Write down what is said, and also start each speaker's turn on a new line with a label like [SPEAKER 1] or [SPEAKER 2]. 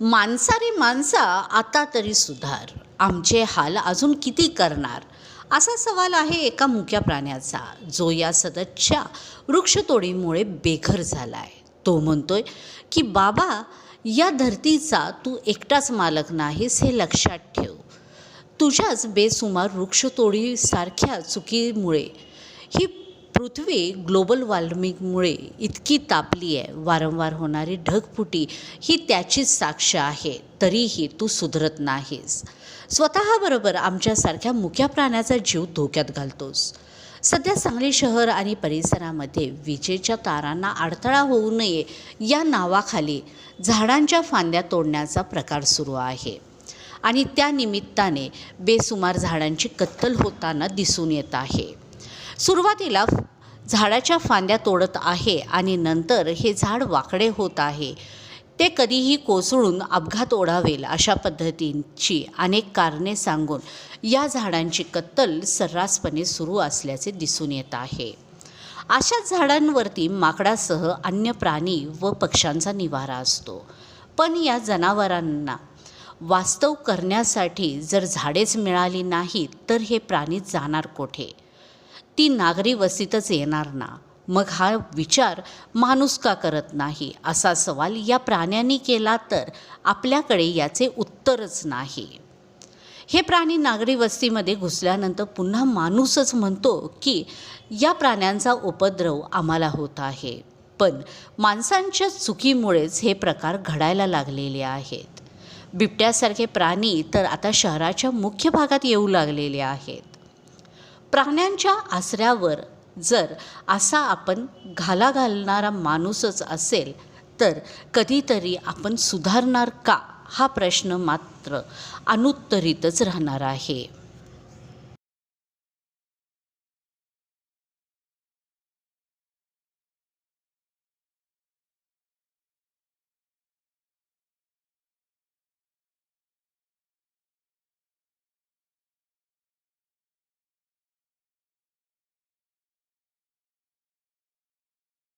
[SPEAKER 1] माणसारी माणसा आता तरी सुधार. आमचे हाल अजून किती करणार? असा सवाल आहे एका मुक्या प्राण्याचा. जो या सततच्या वृक्षतोडीमुळे बेघर झाला आहे तो म्हणतोय की बाबा या धरतीचा तू एकटाच मालक नाहीस हे लक्षात ठेव. तुझ्याच बेसुमार वृक्षतोडीसारख्या चुकीमुळे ही पृथ्वी ग्लोबल वॉर्मिंगमुळे इतकी तापली आहे वारंवार होणारी ढगफुटी ही त्याचीच साक्ष आहे तरीही तू सुधरत नाहीस. स्वतःबरोबर आमच्यासारख्या मुक्या प्राण्याचा जीव धोक्यात घालतोस. सध्या सांगली शहर आणि परिसरामध्ये विजेच्या तारांना अडथळा होऊ नये या नावाखाली झाडांच्या फांद्या तोडण्याचा प्रकार सुरू आहे. आणि त्या निमित्ताने बेसुमार झाडांची कत्तल होताना दिसून येत आहे. सुरुवातीला झाडाच्या फांद्या तोडत आहे आणि नंतर हे झाड वाकडे होत आहे. ते कधीही कोसळून अपघात ओढावेल अशा पद्धतींची अनेक कारणे सांगून या झाडांची कत्तल सर्रासपणे सुरू असल्याचे दिसून येत आहे. अशाच झाडांवरती माकडासह अन्य प्राणी व पक्ष्यांचा निवारा असतो. पण या जनावरांना वास्तव करण्यासाठी जर झाडेच मिळाली नाहीत तर हे प्राणी जाणार कोठे? ती नागरी वस्तीतच येणार ना. मग हा विचार माणूस का करत नाही? असा सवाल या प्राण्यांनी केला तर आपल्याकडे याचे उत्तरच नाही. हे प्राणी नागरी वस्तीमध्ये घुसल्यानंतर पुन्हा माणूसच म्हणतो की या प्राण्यांचा उपद्रव आम्हाला होत आहे. पण माणसांच्या चुकीमुळेच हे प्रकार घडायला लागलेले आहेत. बिबट्यासारखे प्राणी तर आता शहराच्या मुख्य भागात येऊ लागलेले आहेत. प्राण्यांच्या आसऱ्यावर जर असा आपण घाला घालणारा माणूसच असेल तर कधीतरी आपण सुधारणार का? हा प्रश्न मात्र अनुत्तरितच राहणार आहे.